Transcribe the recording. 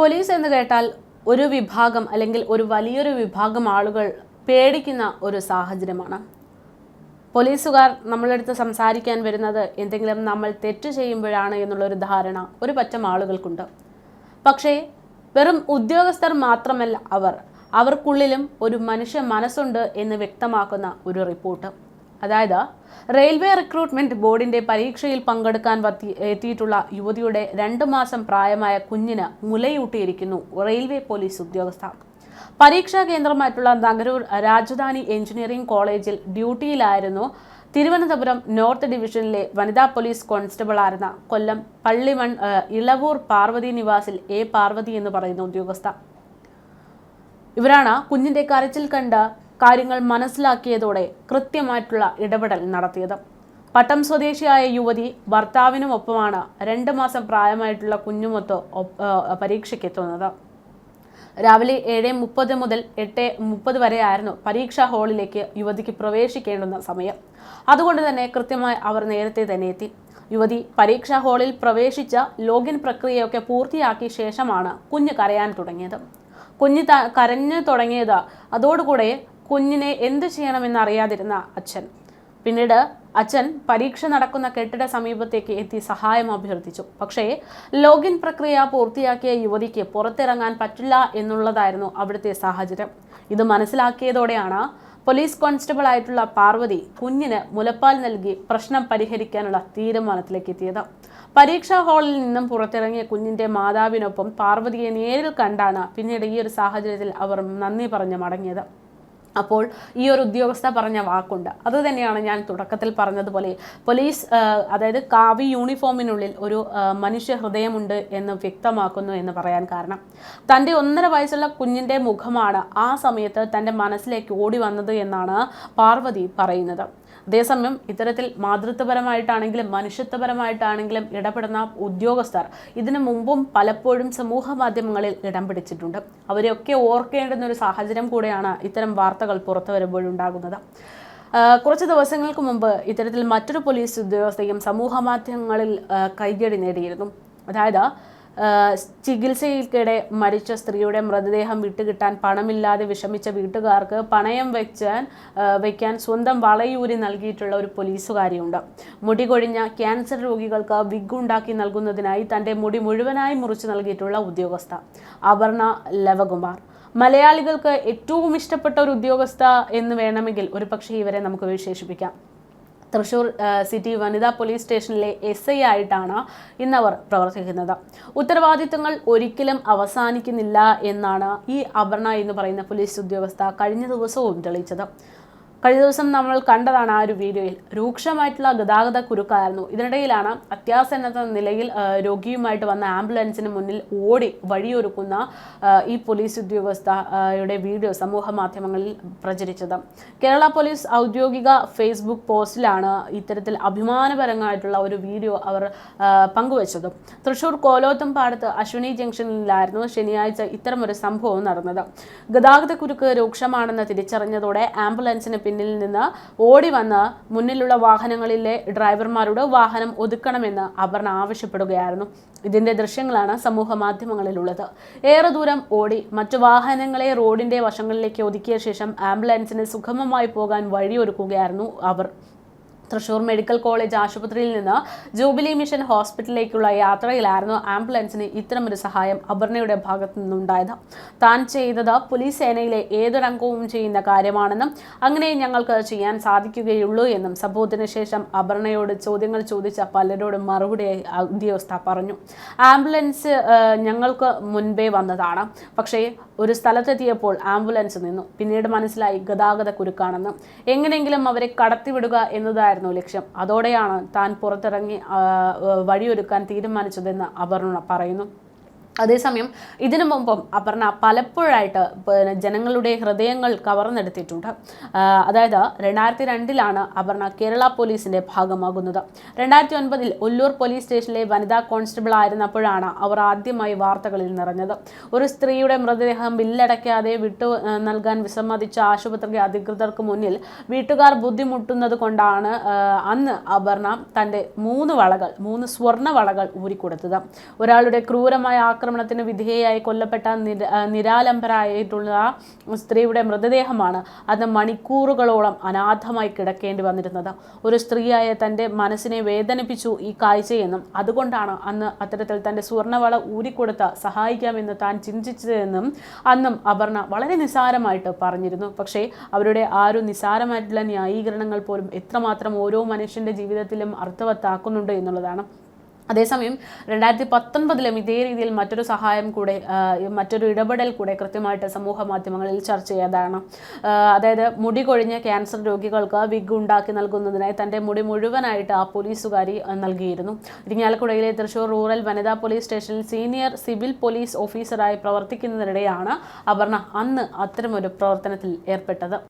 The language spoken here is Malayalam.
പോലീസ് എന്ന് കേട്ടാൽ ഒരു വിഭാഗം അല്ലെങ്കിൽ ഒരു വലിയൊരു വിഭാഗം ആളുകൾ പേടിക്കുന്ന ഒരു സാഹചര്യമാണ്. പോലീസുകാർ നമ്മളടുത്ത് സംസാരിക്കാൻ വരുന്നത് എന്തെങ്കിലും നമ്മൾ തെറ്റ് ചെയ്യുമ്പോഴാണ് എന്നുള്ളൊരു ധാരണ ഒരു പറ്റം ആളുകൾക്കുണ്ട്. പക്ഷേ വെറും ഉദ്യോഗസ്ഥർ മാത്രമല്ല അവർ അവർക്കുള്ളിലും ഒരു മനുഷ്യ മനസ്സുണ്ട് എന്ന് വ്യക്തമാക്കുന്ന ഒരു റിപ്പോർട്ട്. അതായത് റെയിൽവേ റിക്രൂട്ട്മെന്റ് ബോർഡിന്റെ പരീക്ഷയിൽ പങ്കെടുക്കാൻ എത്തിയിട്ടുള്ള യുവതിയുടെ രണ്ടു മാസം പ്രായമായ കുഞ്ഞിന് മുലയൂട്ടിയിരിക്കുന്നു റെയിൽവേ പോലീസ് ഉദ്യോഗസ്ഥ. പരീക്ഷാ കേന്ദ്രമായിട്ടുള്ള നഗരൂർ രാജധാനി എഞ്ചിനീയറിംഗ് കോളേജിൽ ഡ്യൂട്ടിയിലായിരുന്നു തിരുവനന്തപുരം നോർത്ത് ഡിവിഷനിലെ വനിതാ പോലീസ് കോൺസ്റ്റബിളായിരുന്ന കൊല്ലം പള്ളിമൺ ഇളവൂർ പാർവതി നിവാസിൽ എ പാർവതി എന്ന് പറയുന്ന ഉദ്യോഗസ്ഥ. ഇവരാണ് കുഞ്ഞിന്റെ കരച്ചിൽ കണ്ട് കാര്യങ്ങൾ മനസ്സിലാക്കിയതോടെ കൃത്യമായിട്ടുള്ള ഇടപെടൽ നടത്തിയത്. പട്ടം സ്വദേശിയായ യുവതി ഭർത്താവിനുമൊപ്പമാണ് രണ്ട് മാസം പ്രായമായിട്ടുള്ള കുഞ്ഞുമൊത്ത് പരീക്ഷയ്ക്കെത്തുന്നത്. രാവിലെ ഏഴ് മുപ്പത് മുതൽ എട്ട് മുപ്പത് വരെയായിരുന്നു പരീക്ഷാ ഹാളിലേക്ക് യുവതിക്ക് പ്രവേശിക്കേണ്ടുന്ന സമയം. അതുകൊണ്ട് തന്നെ കൃത്യമായി അവർ നേരത്തെ തന്നെ എത്തി. യുവതി പരീക്ഷാ ഹാളിൽ പ്രവേശിച്ച ലോഗിൻ പ്രക്രിയയൊക്കെ പൂർത്തിയാക്കിയ ശേഷമാണ് കുഞ്ഞ് കരയാൻ തുടങ്ങിയത്. കുഞ്ഞ് കരഞ്ഞു തുടങ്ങിയത് അതോടുകൂടെ കുഞ്ഞിനെ എന്തു ചെയ്യണമെന്ന് അറിയാതിരുന്ന അച്ഛൻ. പിന്നീട് അച്ഛൻ പരീക്ഷ നടക്കുന്ന കെട്ടിട സമീപത്തേക്ക് എത്തി സഹായം അഭ്യർത്ഥിച്ചു. പക്ഷേ ലോഗിൻ പ്രക്രിയ പൂർത്തിയാക്കിയ യുവതിക്ക് പുറത്തിറങ്ങാൻ പറ്റില്ല എന്നുള്ളതായിരുന്നു അവിടുത്തെ സാഹചര്യം. ഇത് മനസ്സിലാക്കിയതോടെയാണ് പോലീസ് കോൺസ്റ്റബിൾ ആയിട്ടുള്ള പാർവതി കുഞ്ഞിന് മുലപ്പാൽ നൽകി പ്രശ്നം പരിഹരിക്കാനുള്ള തീരുമാനത്തിലേക്ക് എത്തിയത്. പരീക്ഷാ ഹാളിൽ നിന്നും പുറത്തിറങ്ങിയ കുഞ്ഞിന്റെ മാതാവിനൊപ്പം പാർവതിയെ നേരിൽ കണ്ടാണ് പിന്നീട് ഈ ഒരു സാഹചര്യത്തിൽ അവർ നന്ദി പറഞ്ഞ് മടങ്ങിയത്. അപ്പോൾ ഈ ഒരു ഉദ്യോഗസ്ഥ പറഞ്ഞ വാക്കുണ്ട്. അത് തന്നെയാണ് ഞാൻ തുടക്കത്തിൽ പറഞ്ഞതുപോലെ പോലീസ് അതായത് കാവി യൂണിഫോമിനുള്ളിൽ ഒരു മനുഷ്യ ഹൃദയമുണ്ട് എന്ന് വ്യക്തമാക്കുന്നു എന്ന് പറയാൻ കാരണം. തന്റെ ഒന്നര വയസ്സുള്ള കുഞ്ഞിന്റെ മുഖമാണ് ആ സമയത്ത് തന്റെ മനസ്സിലേക്ക് ഓടി വന്നത് എന്നാണ് പാർവതി പറയുന്നത്. അതേസമയം ഇത്തരത്തിൽ മാതൃത്വപരമായിട്ടാണെങ്കിലും മനുഷ്യത്വപരമായിട്ടാണെങ്കിലും ഇടപെടുന്ന ഉദ്യോഗസ്ഥർ ഇതിനു മുമ്പും പലപ്പോഴും സമൂഹ മാധ്യമങ്ങളിൽ ഇടം പിടിച്ചിട്ടുണ്ട്. അവരെയൊക്കെ ഓർക്കേണ്ടുന്ന ഒരു സാഹചര്യം കൂടെയാണ് ഇത്തരം വാർത്തകൾ പുറത്തു വരുമ്പോഴുണ്ടാകുന്നത്. കുറച്ച് ദിവസങ്ങൾക്ക് മുമ്പ് ഇത്തരത്തിൽ മറ്റൊരു പോലീസ് ഉദ്യോഗസ്ഥയും സമൂഹ മാധ്യമങ്ങളിൽ കൈകടി നേടിയിരുന്നു. അതായത് ചികിത്സയിൽക്കിടെ മരിച്ച സ്ത്രീയുടെ മൃതദേഹം വിട്ടുകിട്ടാൻ പണമില്ലാതെ വിഷമിച്ച വീട്ടുകാർക്ക് പണയം വെച്ചാൻ വയ്ക്കാൻ സ്വന്തം വളയൂരി നൽകിയിട്ടുള്ള ഒരു പോലീസുകാരിയുണ്ട്. മുടി കൊഴിഞ്ഞ ക്യാൻസർ രോഗികൾക്ക് വിഗ് ഉണ്ടാക്കി നൽകുന്നതിനായി തന്റെ മുടി മുഴുവനായി മുറിച്ച് നൽകിയിട്ടുള്ള ഉദ്യോഗസ്ഥ അപർണ ലവകുമാർ. മലയാളികൾക്ക് ഏറ്റവും ഇഷ്ടപ്പെട്ട ഒരു ഉദ്യോഗസ്ഥ എന്ന് വേണമെങ്കിൽ ഒരു പക്ഷേ ഇവരെ നമുക്ക് വിശേഷിപ്പിക്കാം. തൃശൂർ സിറ്റി വനിതാ പോലീസ് സ്റ്റേഷനിലെ എസ് ഐ ആയിട്ടാണ് ഇന്നവർ പ്രവർത്തിക്കുന്നത്. ഉത്തരവാദിത്തങ്ങൾ ഒരിക്കലും അവസാനിക്കുന്നില്ല എന്നാണ് ഈ അപർണ എന്ന് പറയുന്ന പോലീസ് ഉദ്യോഗസ്ഥ കഴിഞ്ഞ ദിവസവും തെളിയിച്ചത്. കഴിഞ്ഞ ദിവസം നമ്മൾ കണ്ടതാണ് ആ ഒരു വീഡിയോയിൽ. രൂക്ഷമായിട്ടുള്ള ഗതാഗത കുരുക്കായിരുന്നു. ഇതിനിടയിലാണ് അത്യാസന്ന നിലയിൽ രോഗിയുമായിട്ട് വന്ന ആംബുലൻസിന് മുന്നിൽ ഓടി വഴിയൊരുക്കുന്ന ഈ പോലീസ് ഉദ്യോഗസ്ഥയുടെ വീഡിയോ സമൂഹ മാധ്യമങ്ങളിൽ പ്രചരിച്ചത്. കേരള പോലീസ് ഔദ്യോഗിക ഫേസ്ബുക്ക് പോസ്റ്റിലാണ് ഇത്തരത്തിൽ അഭിമാനപരമായിട്ടുള്ള ഒരു വീഡിയോ അവർ പങ്കുവച്ചത്. തൃശൂർ കോലോത്തും പാടത്ത് അശ്വിനി ജംഗ്ഷനിലായിരുന്നു ശനിയാഴ്ച ഇത്തരമൊരു സംഭവം നടന്നത്. ഗതാഗത കുരുക്ക് രൂക്ഷമാണെന്ന് തിരിച്ചറിഞ്ഞതോടെ ആംബുലൻസിന് പിന്നിൽ നിന്ന് ഓടി വന്ന് മുന്നിലുള്ള വാഹനങ്ങളിലെ ഡ്രൈവർമാരോട് വാഹനം ഒതുക്കണമെന്ന് അപർണ ആവശ്യപ്പെടുകയായിരുന്നു. ഇതിന്റെ ദൃശ്യങ്ങളാണ് സമൂഹ മാധ്യമങ്ങളിലുള്ളത്. ഏറെ ദൂരം ഓടി മറ്റു വാഹനങ്ങളെ റോഡിന്റെ വശങ്ങളിലേക്ക് ഒതുക്കിയ ശേഷം ആംബുലൻസിന് സുഗമമായി പോകാൻ വഴിയൊരുക്കുകയായിരുന്നു അവർ. തൃശൂർ മെഡിക്കൽ കോളേജ് ആശുപത്രിയിൽ നിന്ന് ജൂബിലി മിഷൻ ഹോസ്പിറ്റലിലേക്കുള്ള യാത്രയിലായിരുന്നു ആംബുലൻസിന് ഇത്തരമൊരു സഹായം അപർണയുടെ ഭാഗത്തു നിന്നുണ്ടായത്. താൻ ചെയ്തത് പോലീസ് സേനയിലെ ഏതൊരംഗവും ചെയ്യുന്ന കാര്യമാണെന്നും അങ്ങനെ ഞങ്ങൾക്ക് ചെയ്യാൻ സാധിക്കുകയുള്ളൂ എന്നും സംഭവത്തിന് ശേഷം അപർണയോട് ചോദ്യങ്ങൾ ചോദിച്ച പലരോടും മറുപടി ഉദ്യോഗസ്ഥ പറഞ്ഞു. ആംബുലൻസ് ഞങ്ങൾക്ക് മുൻപേ വന്നതാണ്. പക്ഷേ ഒരു സ്ഥലത്തെത്തിയപ്പോൾ ആംബുലൻസ് നിന്നു. പിന്നീട് മനസ്സിലായി ഗതാഗത കുരുക്കാണെന്ന് എങ്ങനെയെങ്കിലും അവരെ കടത്തിവിടുക എന്നതായിരുന്നു ലക്ഷ്യം. അതോടെയാണ് താൻ പുറത്തിറങ്ങി വഴിയൊരുക്കാൻ തീരുമാനിച്ചതെന്ന് അപർണ പറയുന്നു. അതേസമയം ഇതിനു മുമ്പും അപർണ പലപ്പോഴായിട്ട് പിന്നെ ജനങ്ങളുടെ ഹൃദയങ്ങൾ കവർന്നെടുത്തിട്ടുണ്ട്. അതായത് രണ്ടായിരത്തി രണ്ടിലാണ് അപർണ കേരള പോലീസിന്റെ ഭാഗമാകുന്നത്. രണ്ടായിരത്തി ഒൻപതിൽ ഒല്ലൂർ പോലീസ് സ്റ്റേഷനിലെ വനിതാ കോൺസ്റ്റബിൾ ആയിരുന്നപ്പോഴാണ് അവർ ആദ്യമായി വാർത്തകളിൽ നിറഞ്ഞത്. ഒരു സ്ത്രീയുടെ മൃതദേഹം ബില്ലടയ്ക്കാതെ വിട്ടു നൽകാൻ വിസമ്മതിച്ച ആശുപത്രി അധികൃതർക്ക് മുന്നിൽ വീട്ടുകാർ ബുദ്ധിമുട്ടുന്നത് കൊണ്ടാണ് അന്ന് അപർണ തന്റെ മൂന്ന് വളകൾ മൂന്ന് സ്വർണ വളകൾ ഊരിക്കൊടുത്തത്. ഒരാളുടെ ക്രൂരമായ ആക്രമണത്തിന് വിധേയയായി കൊല്ലപ്പെട്ട നിര നിരാലംബരായിട്ടുള്ള സ്ത്രീയുടെ മൃതദേഹമാണ് അന്ന് മണിക്കൂറുകളോളം അനാഥമായി കിടക്കേണ്ടി വന്നിരുന്നത്. ഒരു സ്ത്രീയായ തന്റെ മനസ്സിനെ വേദനിപ്പിച്ചു ഈ കാഴ്ചയെന്നും അതുകൊണ്ടാണ് അന്ന് അത്തരത്തിൽ തന്റെ സ്വർണവള ഊരിക്കൊടുത്ത് സഹായിക്കാമെന്ന് താൻ ചിന്തിച്ചതെന്നും അന്നും അപർണ വളരെ നിസാരമായിട്ട് പറഞ്ഞിരുന്നു. പക്ഷേ അവരുടെ ആ ഒരു നിസ്സാരമായിട്ടുള്ള ന്യായീകരണങ്ങൾ പോലും എത്രമാത്രം ഓരോ മനുഷ്യന്റെ ജീവിതത്തിലും അർത്ഥവത്താക്കുന്നുണ്ട് എന്നുള്ളതാണ്. അതേസമയം രണ്ടായിരത്തി പത്തൊൻപതിലും ഇതേ രീതിയിൽ മറ്റൊരു സഹായം കൂടെ മറ്റൊരു ഇടപെടൽ കൂടെ കൃത്യമായിട്ട് സമൂഹ മാധ്യമങ്ങളിൽ ചർച്ച ചെയ്തതാണ്. അതായത് മുടി കൊഴിഞ്ഞ ക്യാൻസർ രോഗികൾക്ക് വിഗ് ഉണ്ടാക്കി നൽകുന്നതിനായി തന്റെ മുടി മുഴുവനായിട്ട് ആ പോലീസുകാരി നൽകിയിരുന്നു. ഇരിങ്ങാലക്കുടയിലെ തൃശൂർ റൂറൽ വനിതാ പോലീസ് സ്റ്റേഷനിൽ സീനിയർ സിവിൽ പോലീസ് ഓഫീസറായി പ്രവർത്തിക്കുന്നതിനിടെയാണ് അപർണ അന്ന് അത്തരമൊരു പ്രവർത്തനത്തിൽ ഏർപ്പെട്ടത്.